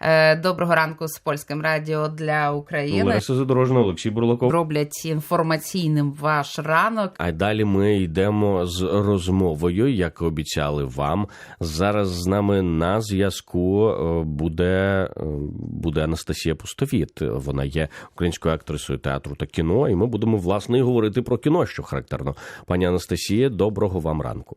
Е, Доброго ранку з польським радіо для України. Леся Задорожна, Олексій Бурлаков. Роблять інформаційним ваш ранок. А далі ми йдемо з розмовою, як обіцяли вам. Зараз з нами на зв'язку е, буде, е, буде Анастасія Пустовіт. Вона є українською актрисою театру та кіно, і ми будемо власне і говорити про кіно, що характерно. Пані Анастасія, доброго вам ранку.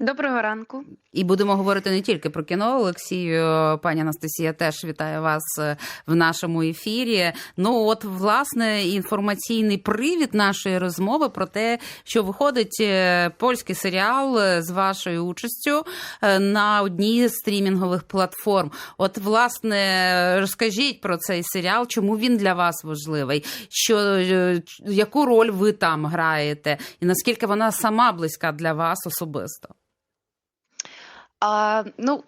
Доброго ранку. І будемо говорити не тільки про кіно. Олексію, пані Анастасія, теж вітаю вас е, в нашому ефірі. Ну, от, власне, інформаційний привід нашої розмови про те, що виходить е, польський серіал е, з вашою участю е, на одній з стрімінгових платформ. От, власне, розкажіть про цей серіал, чому він для вас важливий, що е, яку роль ви там граєте, і наскільки вона сама близька для вас особисто? А, ну,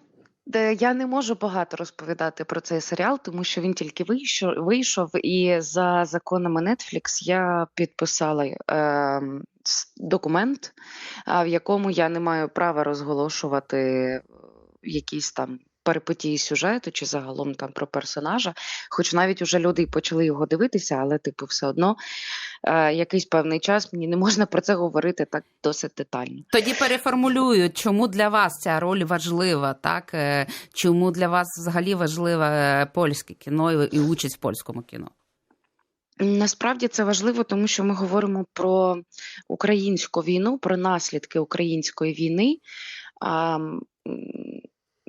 я не можу багато розповідати про цей серіал, тому що він тільки вийшов, вийшов і за законами Netflix я підписала е, документ, в якому я не маю права розголошувати е, якісь там перипетії сюжету чи загалом там про персонажа. Хоч навіть уже люди почали його дивитися, але типу все одно е, якийсь певний час мені не можна про це говорити так досить детально. Тоді переформулюю, чому для вас ця роль важлива, так? Е, Чому для вас взагалі важливе польське кіно і участь в польському кіно? Насправді це важливо, тому що ми говоримо про українську війну, про наслідки української війни.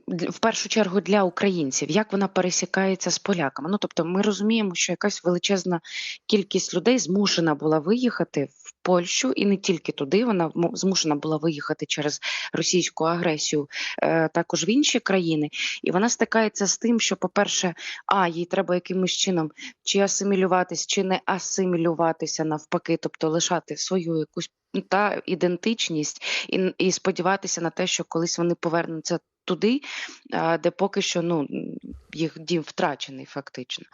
В першу чергу для українців, як вона пересікається з поляками. Ну тобто, ми розуміємо, що якась величезна кількість людей змушена була виїхати в Польщу, і не тільки туди. Вона змушена була виїхати через російську агресію е, також в інші країни. І вона стикається з тим, що, по-перше, а їй треба якимось чином чи асимілюватись, чи не асимілюватися навпаки, тобто лишати свою якусь та ідентичність і, і сподіватися на те, що колись вони повернуться туди, де поки що ну, їх дім втрачений фактично.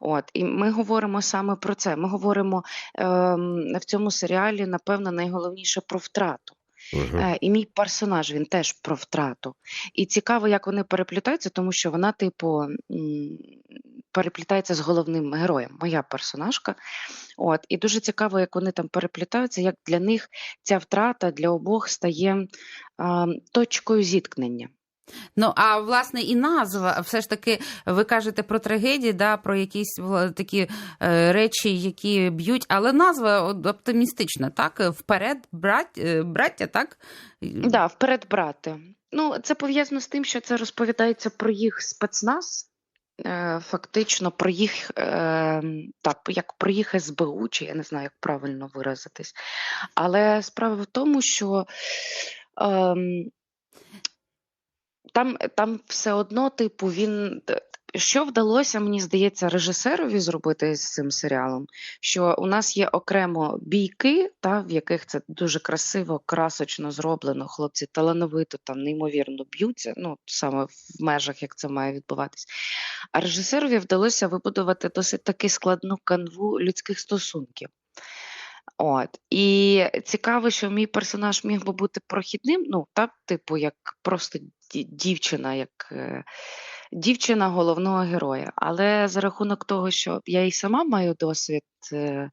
От, і ми говоримо саме про це. Ми говоримо ем, в цьому серіалі, напевно, найголовніше про втрату. Угу. І мій персонаж він теж про втрату. І цікаво, як вони переплітаються, тому що вона, типу, переплітається з головним героєм, моя персонажка. От, і дуже цікаво, як вони там переплітаються, як для них ця втрата для обох стає а, точкою зіткнення. Ну а власне і назва, все ж таки, ви кажете про трагедії, да, про якісь такі е, речі, які б'ють, але назва оптимістична, так? Вперед, брать, е, браття, так? Да, вперед брати. Ну, це пов'язано з тим, що це розповідається про їх спецназ. е, Фактично про їх е, так, як про їх СБУ, чи я не знаю, як правильно виразитись. Але справа в тому, що ем, там, там все одно, типу, він. Що вдалося, мені здається, режисерові зробити з цим серіалом? Що у нас є окремо бійки, та, в яких це дуже красиво, красочно зроблено. Хлопці талановито там неймовірно б'ються, ну саме в межах, як це має відбуватись. А режисерові вдалося вибудувати досить таки складну канву людських стосунків. От. І цікаво, що мій персонаж міг би бути прохідним, ну, так, типу, як просто дівчина, як е, дівчина головного героя. Але за рахунок того, що я і сама маю досвід е, е,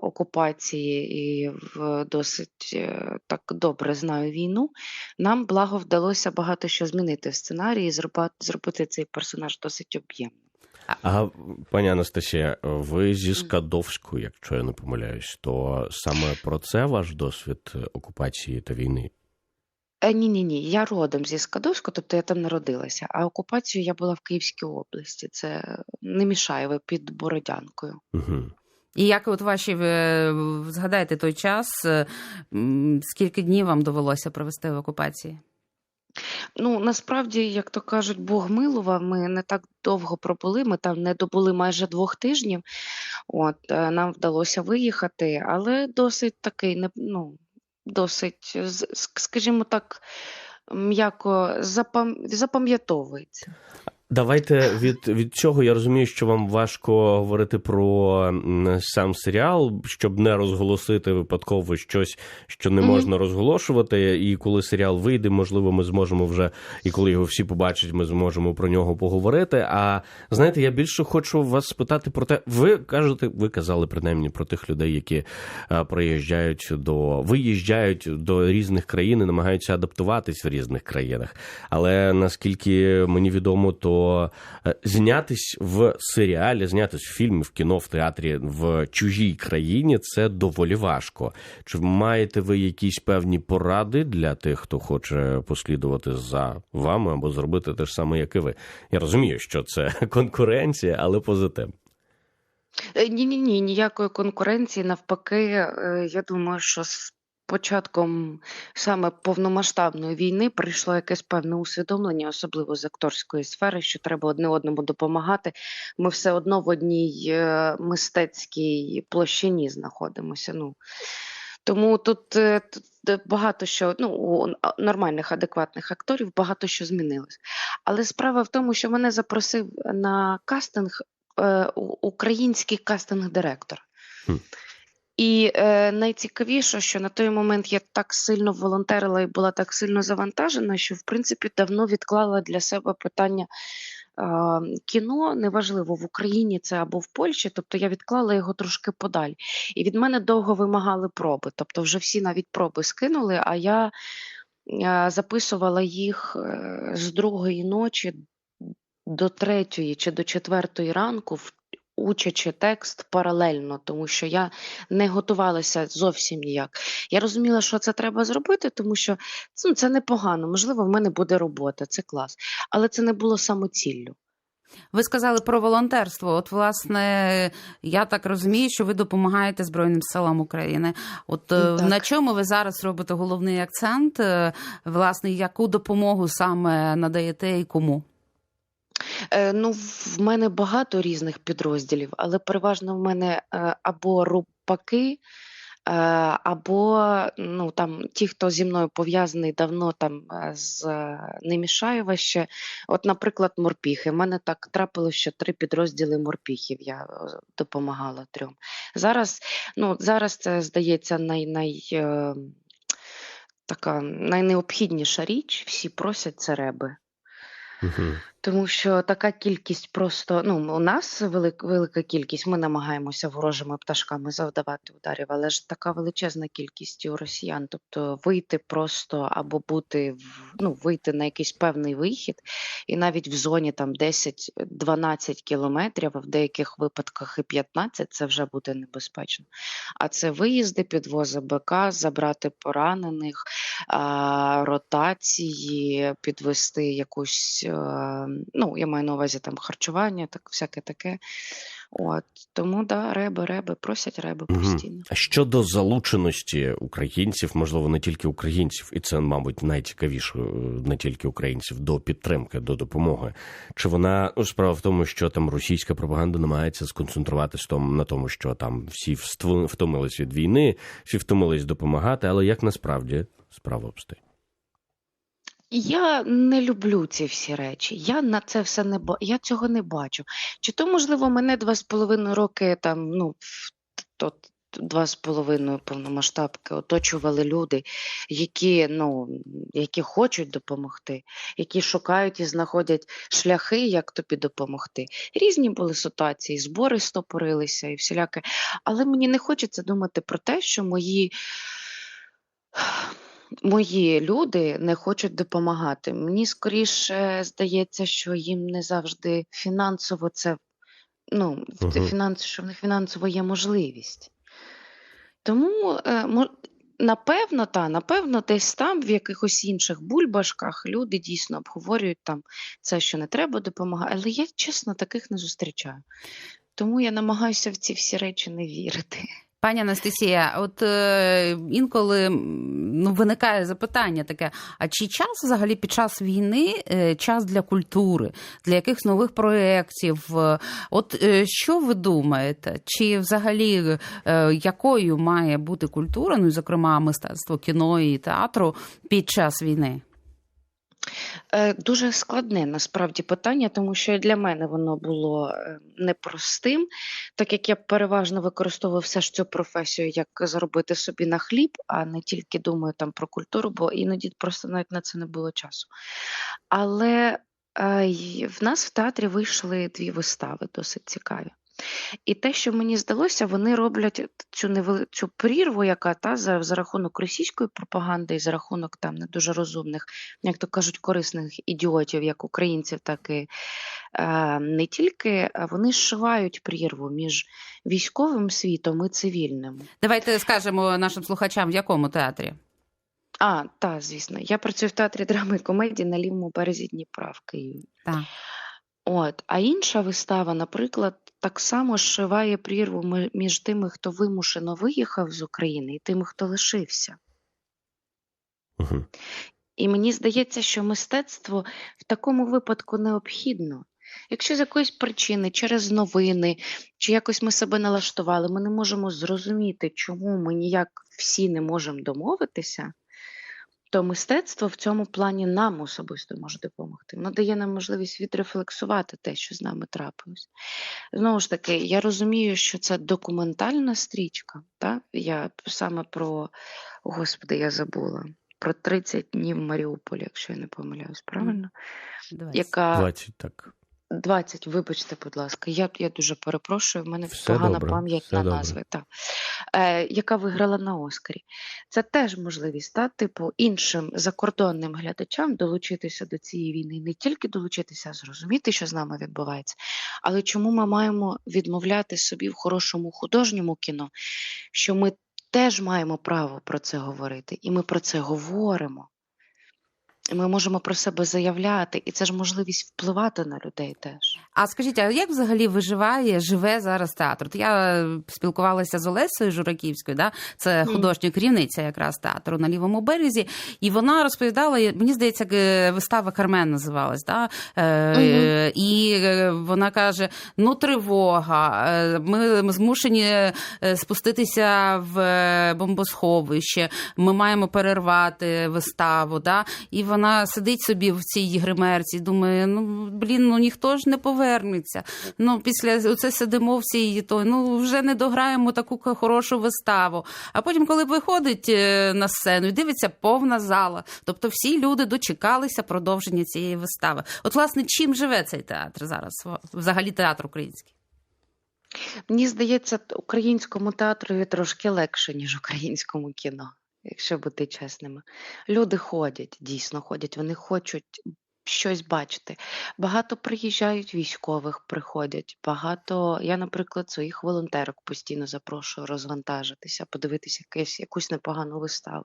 окупації і в досить так добре знаю війну, нам благо вдалося багато що змінити в сценарії і зробити цей персонаж досить об'ємним. А пані Анастасія, ви зі Скадовської, якщо я не помиляюсь, то саме про це ваш досвід окупації та війни? Е, ні, ні, ні. Я родом зі Скадовська, тобто я там народилася. А окупацію я була в Київській області. Це не мішає ви під Бородянкою. Угу. І як от ваші е, згадайте той час, е, скільки днів вам довелося провести в окупації? Ну насправді, як то кажуть, Бог милував, ми не так довго пробули. Ми там не добули майже двох тижнів. От е, нам вдалося виїхати, але досить такий не ну досить, скажімо так, м'яко запам... запам'ятовується. Давайте від, від цього я розумію, що вам важко говорити про сам серіал, щоб не розголосити випадково щось, що не можна розголошувати. І коли серіал вийде, можливо, ми зможемо вже, і коли його всі побачать, ми зможемо про нього поговорити. А знаєте, я більше хочу вас спитати про те, ви кажете, ви казали принаймні про тих людей, які е, приїжджають до виїжджають до різних країн і намагаються адаптуватись в різних країнах. Але наскільки мені відомо, то е, знятись в серіалі, знятись в фільмі, в кіно, в театрі в чужій країні це доволі важко. Чи маєте ви якісь певні поради для тих, хто хоче послідувати за вами або зробити те ж саме, як і ви? Я розумію, що це конкуренція, але позитив. Ні, ні, ні, ніякої конкуренції. Навпаки, е, я думаю, що початком саме повномасштабної війни прийшло якесь певне усвідомлення, особливо з акторської сфери, що треба одне одному допомагати. Ми все одно в одній е, мистецькій площині знаходимося. Ну тому тут, е, тут е, багато що ну у нормальних, адекватних акторів багато що змінилось. Але справа в тому, що мене запросив на кастинг е, український кастинг-директор. І е, найцікавіше, що на той момент я так сильно волонтерила і була так сильно завантажена, що в принципі давно відклала для себе питання кіно, неважливо в Україні це або в Польщі, тобто я відклала його трошки подалі. І від мене довго вимагали проби. Тобто, вже всі навіть проби скинули, а я е, записувала їх е, з другої ночі до третьої чи до четвертої ранку, в- учачи текст паралельно, тому що я не готувалася зовсім ніяк. Я розуміла, що це треба зробити, тому що ну, це непогано. Можливо, в мене буде робота, це клас. Але це не було самоціллю. Ви сказали про волонтерство. От, власне, я так розумію, що ви допомагаєте Збройним силам України. От е, Так. на чому ви зараз робите головний акцент? Е, Власне, яку допомогу саме надаєте і кому? Е, ну, в мене багато різних підрозділів, але переважно в мене е, або рупаки, е, або ну, там, ті, хто зі мною пов'язаний давно там, з Немішаєва ще. От, наприклад, морпіхи. У мене так трапилося, що три підрозділи морпіхів я допомагала трьом. Зараз, ну, зараз це, здається, най, най, така найнеобхідніша річ. Всі просять це реби. Угу. Тому що така кількість просто ну у нас велика, велика кількість. Ми намагаємося ворожими пташками завдавати ударів, але ж така величезна кількість у росіян. Тобто вийти просто або бути в ну вийти на якийсь певний вихід, і навіть в зоні там 10-12 кілометрів, а в деяких випадках і 15, це вже буде небезпечно. А це виїзди, підвози БК, забрати поранених, ротації, підвести якусь, е, ну, я маю на увазі там харчування, так всяке таке. От тому да, реби, реби, просять реби постійно. А щодо залученості українців, можливо, не тільки українців, і це, мабуть, найцікавіше, е, не тільки українців, до підтримки, до допомоги. Чи вона ну, справа в тому, що там російська пропаганда намагається сконцентруватись том- на тому, що там всі втомились від війни, всі втомились допомагати, але як насправді справа обстоїть? Я не люблю ці всі речі. Я на це все не ба... я цього не бачу. Чи то, можливо, мене два з половиною роки там, ну, то два з половиною повномасштабки оточували люди, які, ну, які хочуть допомогти, які шукають і знаходять шляхи, як тобі допомогти. Різні були ситуації, збори стопорилися і всіляке. Але мені не хочеться думати про те, що мої мої люди не хочуть допомагати. Мені скоріше здається, що їм не завжди фінансово це ну, Мгм. фінанс, що в них фінансово є можливість. Тому е, напевно, та, напевно, десь там, в якихось інших бульбашках, люди дійсно обговорюють там це, що не треба допомагати. Але я чесно таких не зустрічаю. Тому я намагаюся в ці всі речі не вірити. Пані Анастасія, от е, інколи ну, виникає запитання таке: а чи час взагалі під час війни е, час для культури, для якихось нових проєктів? Е, От е, що ви думаєте? Чи взагалі е, якою має бути культура, ну і зокрема мистецтво кіно і театру під час війни? Е, Дуже складне насправді питання, тому що для мене воно було е, непростим, так як я переважно використовую все ж цю професію як заробити собі на хліб, а не тільки думаю там про культуру, бо іноді просто навіть на це не було часу. Але е, в нас в театрі вийшли дві вистави досить цікаві. І те, що мені здалося, вони роблять цю невели... цю прірву, яка та за, за рахунок російської пропаганди і за рахунок там не дуже розумних, як то кажуть, корисних ідіотів, як українців, так і е, не тільки вони зшивають прірву між військовим світом і цивільним. Давайте скажемо нашим слухачам, в якому театрі. А, так, звісно, я працюю в театрі драми і комедії на лівому березі Дніпра в Києві. Так. От, а інша вистава, наприклад, так само зшиває прірву ми- між тими, хто вимушено виїхав з України, і тими, хто лишився. Угу. І мені здається, що мистецтво в такому випадку необхідно. Якщо з якоїсь причини, через новини, чи якось ми себе налаштували, ми не можемо зрозуміти, чому ми ніяк всі не можемо домовитися, то мистецтво в цьому плані нам особисто може допомогти. Воно дає нам можливість відрефлексувати те, що з нами трапилось. Знову ж таки, я розумію, що це документальна стрічка. Так? Я саме про, господи, я забула. Про 30 днів в Маріуполі, якщо я не помиляюсь, правильно? Давайте. Яка 20, так. 20, вибачте, будь ласка, я, я дуже перепрошую, в мене Все погана добре, пам'ять на добре. назви, так. Е, яка виграла на Оскарі. Це теж можливість, та, типу, іншим закордонним глядачам долучитися до цієї війни, не тільки долучитися, а зрозуміти, що з нами відбувається, але чому ми маємо відмовляти собі в хорошому художньому кіно, що ми теж маємо право про це говорити, і ми про це говоримо. Ми можемо про себе заявляти, і це ж можливість впливати на людей теж. А скажіть, а як взагалі виживає, живе зараз театр? От я спілкувалася з Олесею Жураківською, да? це художня керівниця якраз театру на лівому березі, і вона розповідала, мені здається, е, вистава Кармен називалась. Да? Е, Мгм. І е, вона каже: ну, тривога, е, ми змушені е, спуститися в е, бомбосховище, ми маємо перервати виставу. Да? І вона сидить собі в цій гримерці, думає: ну блін, ну ніхто ж не повернеться. Ну, після оце сидимо в цій то ну вже не дограємо таку хорошу виставу. А потім, коли виходить е, на сцену і дивиться повна зала. Тобто всі люди дочекалися продовження цієї вистави. От, власне, чим живе цей театр зараз? Взагалі театр український? Мені здається, українському театрові трошки легше, ніж українському кіно, якщо бути чесними. Люди ходять, дійсно ходять, вони хочуть щось бачити. Багато приїжджають військових, приходять. Багато, я, наприклад, своїх волонтерок постійно запрошую розвантажитися, подивитися якесь, якусь непогану виставу.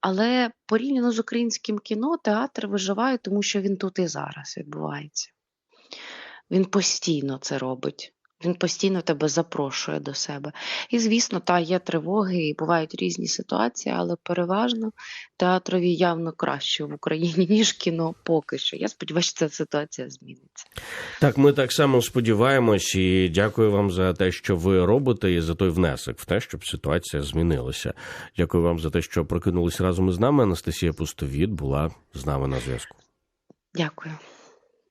Але порівняно з українським кіно, театр виживає, тому що він тут і зараз відбувається. Він постійно це робить. Він постійно тебе запрошує до себе. І, звісно, та є тривоги, і бувають різні ситуації, але переважно театрові явно краще в Україні, ніж кіно поки що. Я сподіваюся, що ця ситуація зміниться. Так, ми так само сподіваємось і дякую вам за те, що ви робите, і за той внесок в те, щоб ситуація змінилася. Дякую вам за те, що прокинулись разом із нами. Анастасія Пустовіт була з нами на зв'язку. Дякую.